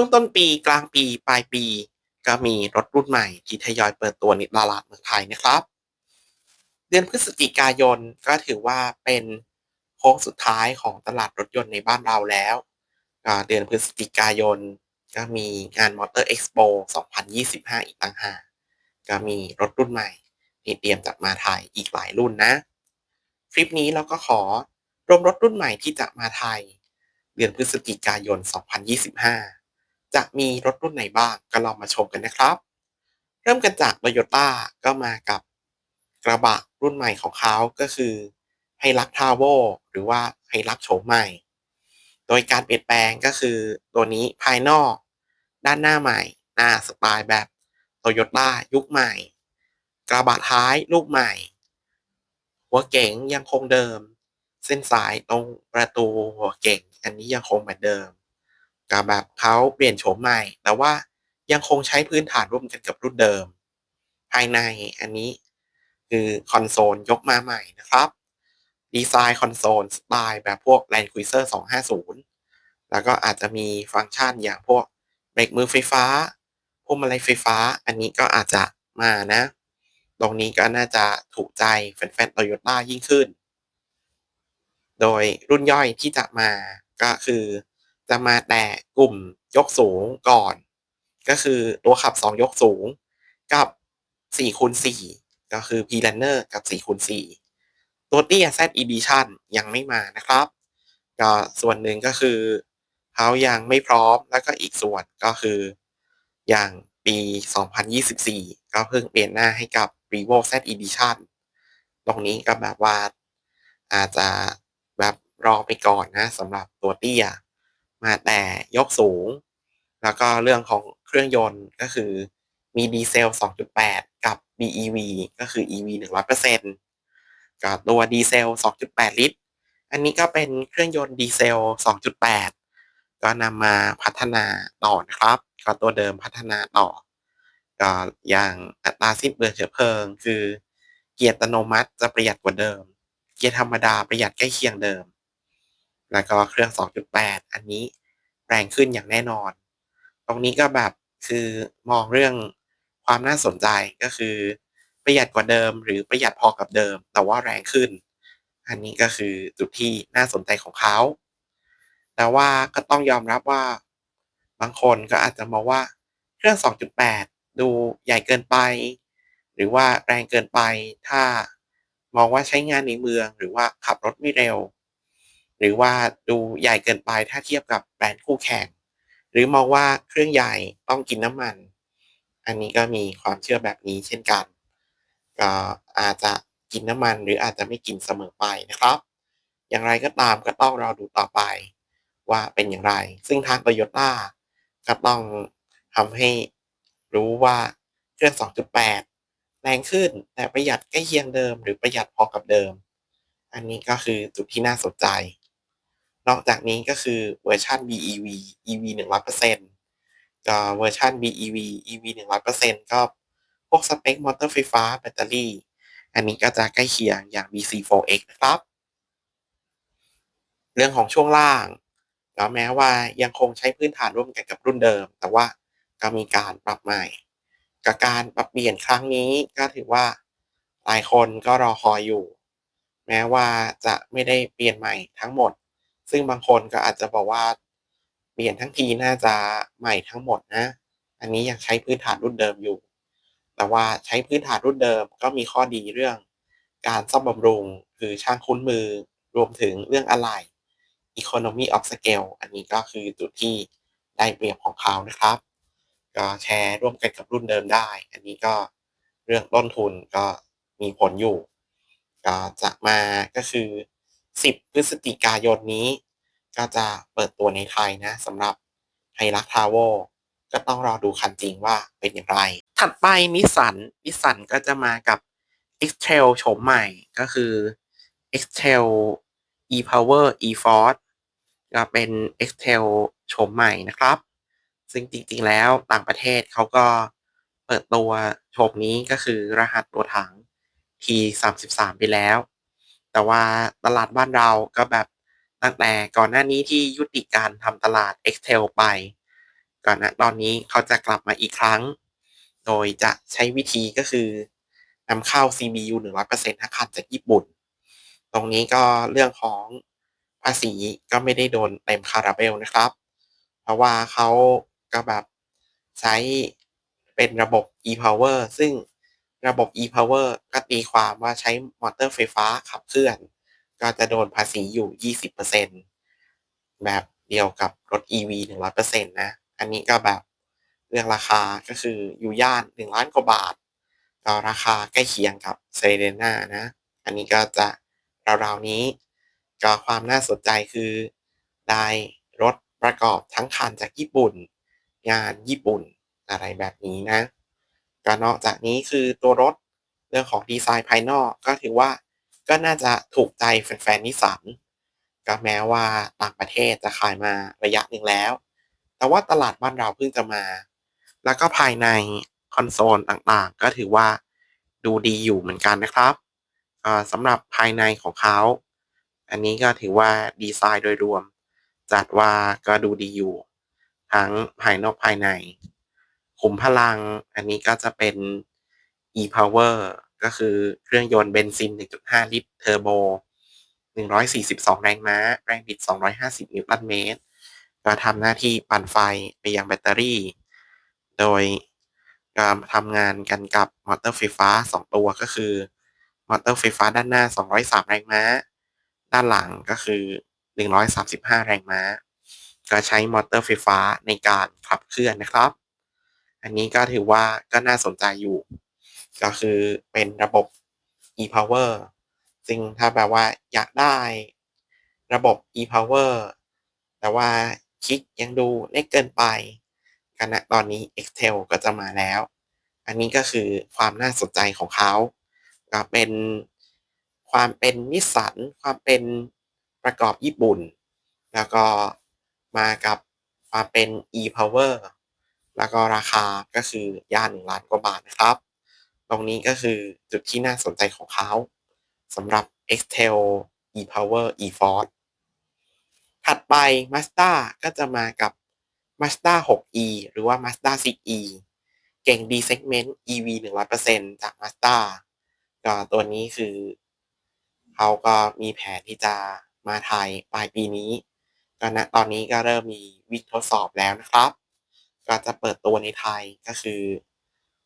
ช่วงต้นปีกลางปีปลายปี ก็มีรถรุ่นใหม่ที่ทยอยเปิดตัวในตลาดเมืองไทยนะครับ เดือนพฤศจิกายนก็ถือว่าเป็นโค้งสุดท้ายของตลาดรถยนต์ในบ้านเราแล้ว เดือนพฤศจิกายนก็มีงานมอเตอร์เอ็กซ์โป2025 อีกต่างหากก็มีรถรุ่นใหม่ที่เตรียมจัดมาไทยอีกหลายรุ่นนะ คลิปนี้เราก็ขอรวมรถรุ่นใหม่ที่จะมาไทย เดือนพฤศจิกายน 2025 จะมีรถรุ่นไหนบ้างก็ลองมาชมกันนะครับ เริ่มกันจาก Toyota ก็มากับกระบะรุ่นใหม่ของเขาก็คือไฮรักทาวโวหรือว่าไฮรักโฉมใหม่ โดยการเปลี่ยนแปลงก็คือตัวนี้ภายนอกด้านหน้าใหม่หน้าสไตล์แบบโตโยต้ายุคใหม่ กระบะท้ายลูกใหม่ หัวเก๋งยังคงเดิม เส้นสายตรงประตูหัวเก๋งอันนี้ยังคงเหมือนเดิม กับแบบเขาเปลี่ยนโฉมใหม่ แต่ว่ายังคงใช้พื้นฐานร่วมกันกับรุ่นเดิม ภายในอันนี้คือคอนโซลยกมาใหม่นะครับ ดีไซน์คอนโซลสไตล์แบบพวก Land Cruiser 250 แล้วก็อาจจะมีฟังก์ชันอย่างพวกเบรกมือไฟฟ้าพวงมาลัยไฟฟ้า อันนี้ก็อาจจะมานะ ตรงนี้ก็น่าจะถูกใจแฟนๆโตโยต้ายิ่งขึ้น โดยรุ่นย่อยที่จะมาก็คือ จะมาแต่กลุ่มยกสูงก่อน ก็คือตัวขับ 2 ยกสูงกับ4คูณ4ก็คือ P-Runner กับ4คูณ4ตัวเตี้ย Z Edition ยังไม่มานะครับ ก็ส่วนหนึ่งก็คือเขายังไม่พร้อมแล้วก็อีกส่วนก็คืออย่างปี 2024 ก็เพิ่งเปลี่ยนหน้าให้กับ Revo Z Edition ตรงนี้ก็แบบว่าอาจจะแบบรอไปก่อนนะสำหรับตัวเตี้ย มาแต่ยกสูง แล้วก็เรื่องของเครื่องยนต์ก็คือมีดีเซล 2.8 กับ BEV ก็คือ EV 100%กับตัวดีเซล 2.8 ลิตร อันนี้ก็เป็นเครื่องยนต์ดีเซล 2.8 ก็นำมาพัฒนาต่อนะครับก็ตัวเดิมพัฒนาต่อก็อย่างอัตราสิ้นเปลืองเชื้อเพลิง คือเกียร์อัตโนมัติจะประหยัดกว่าเดิม เกียร์ธรรมดาประหยัดใกล้เคียงเดิม แล้วก็เครื่อง 2.8 อันนี้แรงขึ้นอย่างแน่นอน ตรงนี้ก็แบบคือมองเรื่องความน่าสนใจก็คือ ประหยัดกว่าเดิม หรือประหยัดพอกับเดิม แต่ว่าแรงขึ้น อันนี้ก็คือจุดที่น่าสนใจของเขาแต่ว่าก็ต้องยอมรับว่า บางคนก็อาจจะมองว่าเครื่อง 2.8 ดูใหญ่เกินไป หรือว่าแรงเกินไปถ้ามองว่าใช้งานในเมือง หรือว่าขับรถไม่เร็ว หรือว่าดูใหญ่เกินไปถ้าเทียบกับแบรนด์คู่แข่ง หรือมองว่าเครื่องใหญ่ต้องกินน้ำมัน อันนี้ก็มีความเชื่อแบบนี้เช่นกัน ก็อาจจะกินน้ำมัน หรืออาจจะไม่กินเสมอไปนะครับ อย่างไรก็ตามก็ต้องรอดูต่อไปว่าเป็นอย่างไร ซึ่งทางโตโยต้าก็ต้องทำให้รู้ว่าเครื่อง 2.8 แรงขึ้น แต่ประหยัดใกล้เคียงเดิม หรือประหยัดพอกับเดิม อันนี้ก็คือจุดที่น่าสนใจ นอกจากนี้ก็คือเวอร์ชัน BEV EV 100%ก็เวอร์ชัน BEV EV 100%ก็พวกสเปคมอเตอร์ไฟฟ้าแบตเตอรี่ อันนี้ก็จะใกล้เคียงอย่าง BC4X นะครับ เรื่องของช่วงล่างก็แม้ว่ายังคงใช้พื้นฐานร่วมกันกับรุ่นเดิม แต่ว่าก็มีการปรับใหม่กับการปรับเปลี่ยนครั้งนี้ก็ถือว่าหลายคนก็รอคอยอยู่ แม้ว่าจะไม่ได้เปลี่ยนใหม่ทั้งหมด ซึ่งบางคนก็อาจจะบอกว่าเปลี่ยนทั้งทีน่าจะใหม่ทั้งหมดนะ อันนี้ยังใช้พื้นฐานรุ่นเดิมอยู่ แต่ว่าใช้พื้นฐานรุ่นเดิมก็มีข้อดีเรื่อง การซ่อมบำรุงคือช่างคุ้นมือรวมถึงเรื่องอะไหล่ economy of scale อันนี้ก็คือจุดที่ได้เปรียบของเขานะครับ ก็แชร์ร่วมกันกับรุ่นเดิมได้ อันนี้ก็เรื่องต้นทุนก็มีผลอยู่ ก็จะมาก็คือ 10 พฤศจิกายนนี้ ก็จะเปิดตัวในไทยนะสำหรับไฮรักทาวโวก็ต้องรอดูคันจริงว่าเป็นอย่างไร ถัดไปนิสันนิสันก็จะมากับ X-Trail โฉมใหม่ก็คือ X-Trail e-Power e-Force ก็เป็น Excel โฉมใหม่นะครับ ซึ่งจริงๆแล้วต่างประเทศเขาก็เปิดตัวโฉมนี้ก็คือรหัสตัวถัง T33 ไปแล้ว แต่ว่าตลาดบ้านเราก็แบบ ตั้งแต่ก่อนหน้านี้ที่ยุติการทำตลาด Excel ไป ก่อนนะตอนนี้เขาจะกลับมาอีกครั้ง โดยจะใช้วิธีก็คือนำเข้า CBU 100%อาคารจากญี่ปุ่น ตรงนี้ก็เรื่องของภาษีก็ไม่ได้โดนเต็มคาราเบลนะครับ เพราะว่าเขาก็แบบใช้เป็นระบบ e-power ซึ่งระบบ e-power ก็ตีความว่าใช้มอเตอร์ไฟฟ้าขับเคลื่อน ก็จะโดนภาษีอยู่ 20%แบบเดียวกับรถ EV 100%นะ อันนี้ก็แบบเรื่องราคาก็คืออยู่ย่าน 1 ล้านกว่าบาทก็ราคาใกล้เคียงกับเซเรน่านะ อันนี้ก็จะราวๆนี้ ก็ความน่าสนใจคือ ได้รถประกอบทั้งคันจากญี่ปุ่น งานญี่ปุ่นอะไรแบบนี้นะก็นอกจากนี้คือตัวรถเรื่องของดีไซน์ภายนอกก็ถือว่า ก็น่าจะถูกใจแฟนๆนิสสันก็แม้ว่าต่างประเทศจะขายมาระยะหนึ่งแล้ว แต่ว่าตลาดบ้านเราเพิ่งจะมา แล้วก็ภายในคอนโซลต่างๆ ก็ถือว่าดูดีอยู่เหมือนกันนะครับสำหรับภายในของเขา อันนี้ก็ถือว่าดีไซน์โดยรวม จัดว่าก็ดูดีอยู่ ทั้งภายนอกภายในขุมพลัง อันนี้ก็จะเป็น e-power ก็คือเครื่องยนต์เบนซิน 1.5 ลิตรเทอร์โบ 142 แรงม้า แรงบิด 250 นิวตันเมตร ก็ทำหน้าที่ปั่นไฟไปยังแบตเตอรี่ โดยการทำงานกันกับมอเตอร์ไฟฟ้า 2 ตัวก็คือ มอเตอร์ไฟฟ้าด้านหน้า 203 แรงม้า ด้านหลังก็คือ 135 แรงม้า ก็ใช้มอเตอร์ไฟฟ้าในการขับเคลื่อนนะครับ อันนี้ก็ถือว่าก็น่าสนใจอยู่ ก็คือเป็นระบบ e-power ซึ่งถ้าแบบว่าอยากได้ระบบ e-power แต่ว่าคลิกยังดูเล็กเกินไปขณะตอนนี้ Excel ก็จะมาแล้ว อันนี้ก็คือความน่าสนใจของเขาก็เป็นความเป็นนิสสันความเป็นประกอบญี่ปุ่น แล้วก็มากับความเป็น e-power แล้วก็ราคาก็คือย่านหนึ่งล้านกว่าบาทนะครับ ตรงนี้ก็คือจุดที่น่าสนใจของเขาสำหรับ Excel e-power e-force ถัดไป Mazda ก็จะมากับ Mazda 6e หรือว่า Mazda 6e เก่ง D segment EV 100%จาก Mazda ก็ตัวนี้คือเขาก็มีแผนที่จะมาไทยปลายปีนี้ก็ณตอนนี้ก็เริ่มมีวิกทดสอบแล้วนะครับ ก็จะเปิดตัวในไทยก็คือ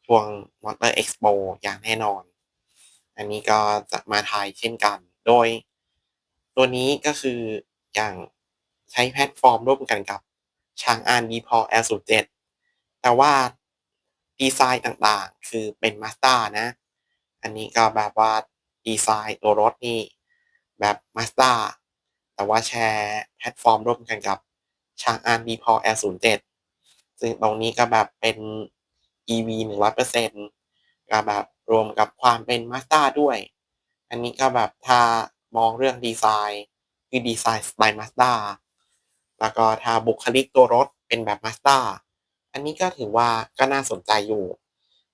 ช่วง Motor Expo อย่างแน่นอน อันนี้ก็จะมาไทยเช่นกัน โดย ตัวนี้ก็คืออย่างใช้แพลตฟอร์มร่วมกันกับชางอันดีพอ L07 แต่ว่าดีไซน์ต่างๆ คือเป็น Mazda นะ อันนี้ก็แบบว่าดีไซน์ตัวรถนี่แบบ Mazda แต่ว่าแชร์แพลตฟอร์มร่วมกันกับชางอันดีพอ L07 ซึ่งตรงนี้ก็แบบเป็น EV 100%ก็แบบรวมกับความเป็น Mazda ด้วย อันนี้ก็แบบถ้ามองเรื่องดีไซน์คือดีไซน์สไตล์ Mazda แล้วก็ถ้าบุคลิกตัวรถเป็นแบบ Mazda อันนี้ก็ถือว่าก็น่าสนใจอยู่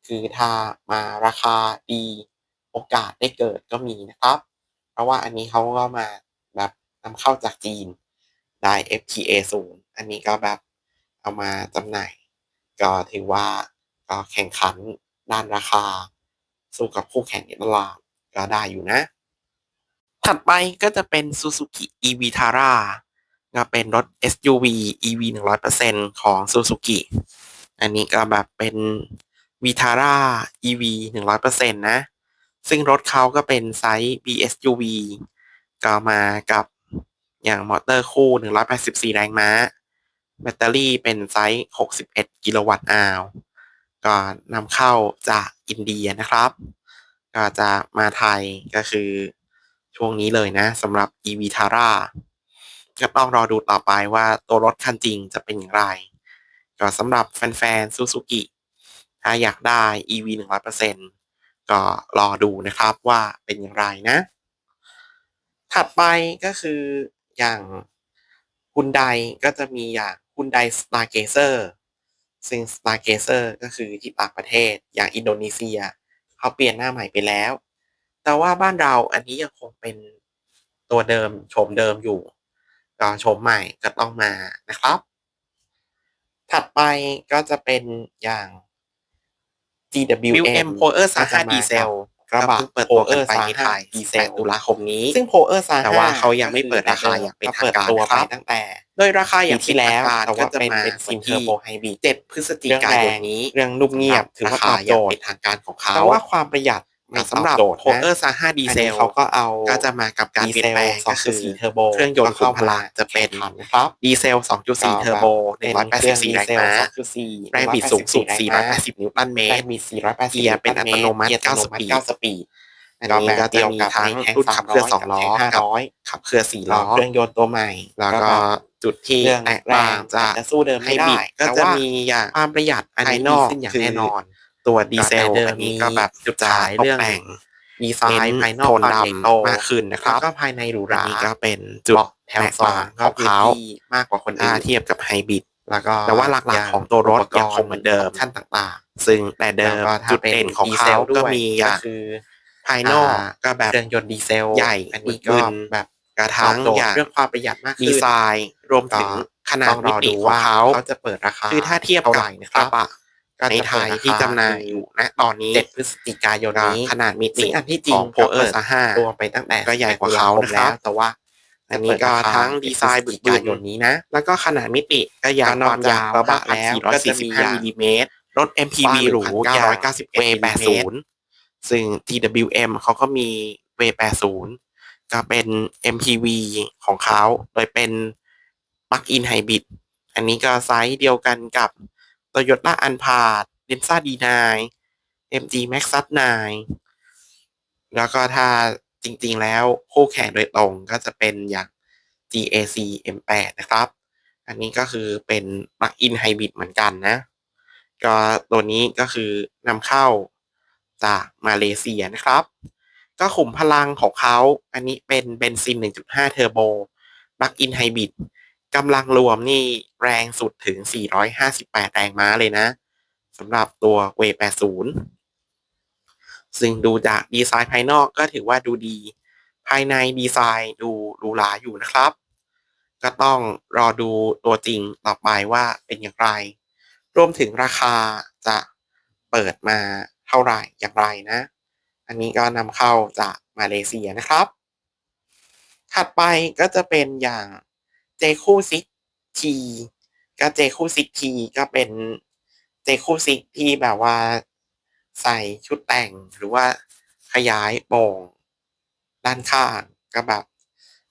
คือถ้ามาราคาดีโอกาสได้เกิดก็มีนะครับ เพราะว่าอันนี้เขาก็มาแบบนำเข้าจากจีนได้ FTA ศูนย์อันนี้ก็แบบเอามาจำหน่าย ก็ถือว่า แข่งขันด้านราคา สู้กับคู่แข่งในตลาดก็ได้อยู่นะ ถัดไปก็จะเป็น Suzuki e-Vitara ก็เป็นรถ SUV EV 100%ของ Suzuki อันนี้ก็แบบเป็น Vitara EV 100%นะ ซึ่งรถเขาก็เป็นไซส์ BSUV ก็มากับอย่างมอเตอร์คู่ 184 แรงม้า แบตเตอรี่เป็นไซส์ 61 กิโลวัตต์อาว ก็นำเข้าจากอินเดียนะครับ ก็จะมาไทยก็คือช่วงนี้เลยนะสำหรับ e v t a r a ก็ต้องรอดูต่อไปว่าตัวรถคันจริงจะเป็นอย่างไร ก็สำหรับแฟนๆซูซูกิถ้าอยากได้ EV 100%ก็รอดูนะครับว่าเป็นอย่างไรนะ ถัดไปก็คืออย่างฮุนไดก็จะมีอย่างฮุนไดสตาร์เกเซอร์ ซึ่ง Stargazer ก็คือที่ต่างประเทศอย่างอินโดนีเซีย เขาเปลี่ยนหน้าใหม่ไปแล้ว แต่ว่าบ้านเราอันนี้ยังคงเป็นตัวเดิมโฉมเดิมอยู่ ก็โฉมใหม่ก็ต้องมานะครับ ถัดไปก็จะเป็นอย่าง GWM Power ก็จะ35มาดีเซล กระบะก็เพิ่งเปิดตัวกัน Power ไปในไทย35ดีเซล8ตุลาคมนี้ ซึ่ง Power 35แต่ว่าเขายังไม่เปิดราคาอย่างเป็นทางการเปิดตัวนะคไปรับตั้งแต่ โดยราคาอย่างปีที่แล้วแต่แต่ว่าว่าจะเป็นมาเบเป็นนซิซินนที่ที่7ไฮบริด7พฤศจิกายนนี้ เรื่องนุ่มเงียบถือว่าตอบโจทเป็ย์นทางการของเขาแต่ว่าความประหยัด ไม่สำหรับตอบโจทย์นะ Power 35ดีเซลอันนี้เขาก็เอาก็จะมากับการเปลี่ยนแปลงก็คือ2.4เทอร์โบเครื่องยนต์ขุมพลังจะเป็นครับดีเซล 2.4 เทอร์โบ184แรงม้า2.4แรงบิดสูงสุด 480 นิวตันเมแรตงรบิด480เกียร์เป็นอัตโนมัติเกียร์อัตโนมัติ9 9สปีดอันนี้ก็จะมีทั้งรุ่นขับเคลื่อน2ล้อกับ500ขับเคลื่อน4ล้ล้ออเครื่องยนต์ตัวใหม่ แล้วก็จุดที่เรื่องแตกแรต่างงจากจะสู้เดิมไฮไม่บได้ริดก็แต่จะว่ามีอย่างความประหยัดอันภายนี้นอกขึ้นอย่างคือแน่นอน ตัวดีเซลแต่เดิมอันนี้มีก็แบบจุดจุดขาขายยเรื่เรื่อองงแต่งดีไซน์เน้นภายนอกโทนความใหญ่โตดำมากขึ้นนะครัแล้บวก็ภายในหรูหอันรานี้ก็เป็นจุดเบาะแถวแตกสอต่างงก็ของพื้นเขาที่มากกว่าคนถ้าอื่นเทียบกับไฮบริดแล้วก็แต่ว่าหลักๆของตัวรถยังคงเหมือนเดิมขั้นต่างซึ่งแต่ๆเดิมแล้วก็ถ้าจุดเป็นเด่นของดีเซเขาลก็ด้วยมีอก็ย่างคือภายนอกก็แบบเครื่องยนต์ดีเซลใหญ่อันนี้บึก็กบึนแบบกระตอทั่บงโจทอย์ย่างเรื่องความประหยัดมากดีขึ้นไซน์ รวมถึงขนาดต้องรมิอติดูของว่าเขาเขาจะเปิดราคาคือถ้าเทียบเท่ากับไหร่นะคกรัระบบะ ในไทยที่จำหน่ายอยู่ณตอนนี้ 7 พฤศจิกายนก็นี้ขนาดมิติซึ่งอันที่จริงของ Power ก็เปิด35ตัวไปตั้งแต่ก็ใหญ่กว่าเขานะครับแต่ว่าอันนี้ก็ทั้งดีไซน์บึกบึนยนนี้นะ แล้วก็ขนาดมิติก็ยาวก็นอกจากกระบะแล้แล้ววก็จะมีอย่าง445มิลลิเมตรรถ MPV กว้างหรูอย่าง1,991 W80 ซึ่ง TWM เขาก็มี W80 ก็เป็น MPV ของเขา โดยเป็น Plug-in Hybrid อันนี้ก็ไซส์เดียวกันกับ Toyota a n p a r Denza D9 MG Maxus 9แม็กซัสแล้วก็ถ้าจริงๆแล้วคู่แข่งโดยตรงก็จะเป็นอย่าง GAC M8 นะครับ อันนี้ก็คือเป็น Plug-in Hybrid เหมือนกันนะ ก็ตัวนี้ก็คือนำเข้าจากมาเลเซียนะครับ ก็ขุมพลังของเขาอันนี้เป็นเบนซิน 1.5 เทอร์โบ Plug-in Hybrid กำลังรวมนี่แรงสุดถึง 458 แรงม้าเลยนะสำหรับตัว W80 ซึ่งดูจากดีไซน์ภายนอกก็ถือว่าดูดี ภายในดีไซน์ดูหรูหราอยู่นะครับ ก็ต้องรอดูตัวจริงต่อไปว่าเป็นอย่างไร รวมถึงราคาจะเปิดมาเท่าไหร่อย่างไรนะ อันนี้ก็นำเข้าจากมาเลเซียนะครับ ถัดไปก็จะเป็นอย่าง เจคูซิกทีก็เจคูซิกทีก็เป็นเจคูซิกที่แบบว่า ใส่ชุดแต่งหรือว่าขยายโป่งด้านข้างก็แบบ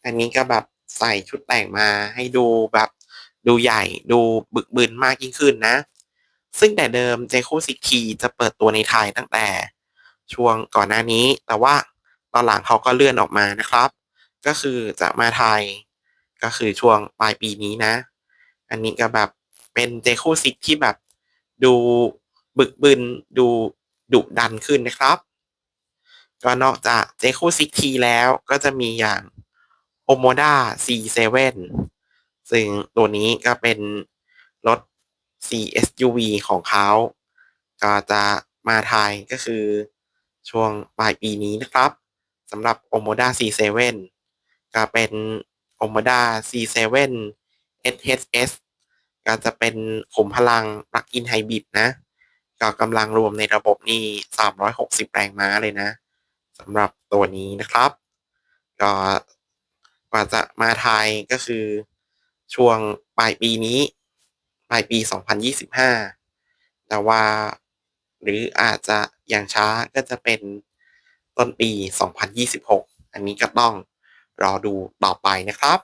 อันนี้ก็แบบใส่ชุดแต่งมาให้ดูแบบดูใหญ่ดูบึกบึนมากยิ่งขึ้นนะ ซึ่งแต่เดิมเจคูซิกทีจะเปิดตัวในไทยตั้งแต่ช่วงก่อนหน้านี้ แต่ว่าตอนหลังเขาก็เลื่อนออกมานะครับ ก็คือจะมาไทย ก็คือช่วงปลายปีนี้นะ อันนี้ก็แบบเป็นเจคูซิกที่แบบดูบึกบึนดูดุดันขึ้นนะครับ ก็นอกจากเจคูซิกทีแล้วก็จะมีอย่าง o m o d a C7 ซึ่งตัวนี้ก็เป็นรถ CSUV ของเขา ก็จะมาไทยก็คือช่วงปลายปีนี้นะครับสำหรับ o m o d a C7 ก็เป็น o m o d a C7 SHS ก็จะเป็นขุมพลัง Plug-in Hybrid นะ ก็กำลังรวมในระบบนี่ 360 แรงม้าเลยนะสำหรับตัวนี้นะครับ ก็กว่าจะมาไทยก็คือช่วงปลายปีนี้ ปลายปี 2025 แต่ว่าหรืออาจจะอย่างช้าก็จะเป็นต้นปี 2026 อันนี้ก็ต้อง รอดูต่อไปนะครับ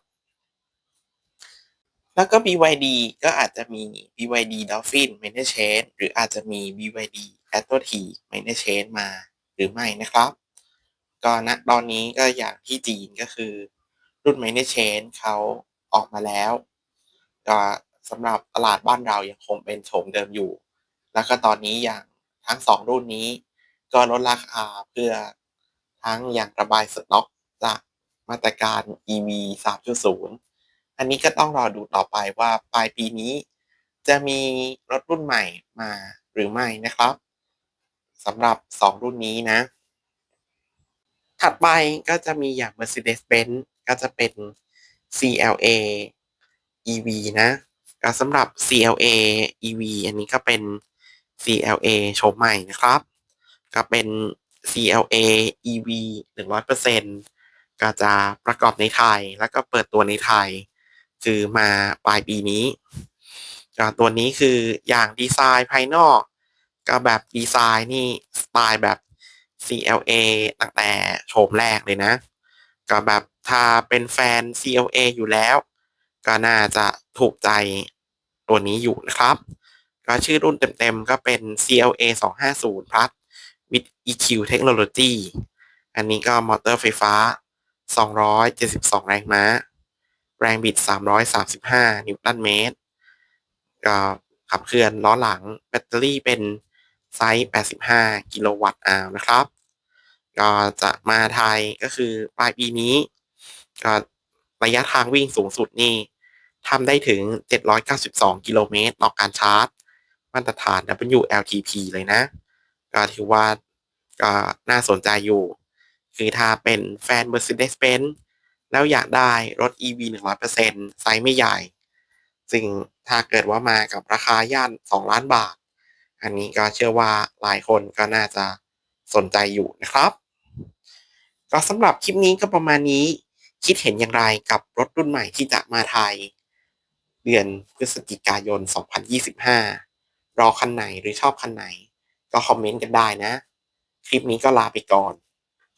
แล้วก็ BYD ก็อาจจะมี BYD Dolphin Managed Change หรืออาจจะมี BYD Atlantic Managed Change มาหรือไม่นะครับ ก็ณตอนนี้ก็อย่างที่จีนก็คือ รุ่น Managed Change เขาออกมาแล้ว ก็สำหรับตลาดบ้านเรายังคงเป็นโฉมเดิมอยู่ แล้วก็ตอนนี้อย่างทั้งสองรุ่นนี้ ก็ลดราคาเพื่อทั้งอย่างระบายสต็อกจาก มาตรการ EV 3.0 อันนี้ก็ต้องรอดูต่อไปว่าปลายปีนี้ จะมีรถรุ่นใหม่มาหรือไม่นะครับสำหรับ 2 รุ่นนี้นะ ถัดไปก็จะมีอย่าง Mercedes-Benz ก็จะเป็น CLA EV นะก็สำหรับ CLA EV อันนี้ก็เป็น CLA โฉมใหม่นะครับ ก็เป็น CLA EV 100% ก็จะประกอบในไทยแล้วก็เปิดตัวในไทย คือมาปลายปีนี้ตัวนี้คืออย่างดีไซน์ภายนอก ก็แบบดีไซน์นี่สไตล์แบบ CLA ตั้งแต่โฉมแรกเลยนะ ก็แบบถ้าเป็นแฟน CLA อยู่แล้ว ก็น่าจะถูกใจตัวนี้อยู่นะครับ ก็ชื่อรุ่นเต็มๆ ก็เป็น CLA 250 plus with EQ Technology อันนี้ก็มอเตอร์ไฟฟ้า 272 แรงม้า แรงบิด 335 นิวตันเมตรก็ขับเคลื่อนล้อหลังแบตเตอรี่เป็นไซส์ 85 กิโลวัตต์อาวนะครับ ก็จะมาไทยก็คือปลายปีนี้ ก็ระยะทางวิ่งสูงสุดนี่ทำได้ถึง 792 กิโลเมตร ต่อการชาร์จ มาตรฐาน WLTP เลยนะ ก็ถือว่าก็น่าสนใจอยู่ คือถ้าเป็นแฟน Mercedes-Benz แล้วอยากได้รถ EV 100%ไซส์ไม่ใหญ่ ซึ่งถ้าเกิดว่ามากับราคาย่าน 2 ล้านบาท อันนี้ก็เชื่อว่าหลายคนก็น่าจะสนใจอยู่นะครับ ก็สำหรับคลิปนี้ก็ประมาณนี้คิดเห็นอย่างไรกับรถรุ่นใหม่ที่จะมาไทย เดือนพฤศจิกายน 2025 รอคันไหนหรือชอบคันไหน ก็คอมเมนต์กันได้นะ คลิปนี้ก็ลาไปก่อน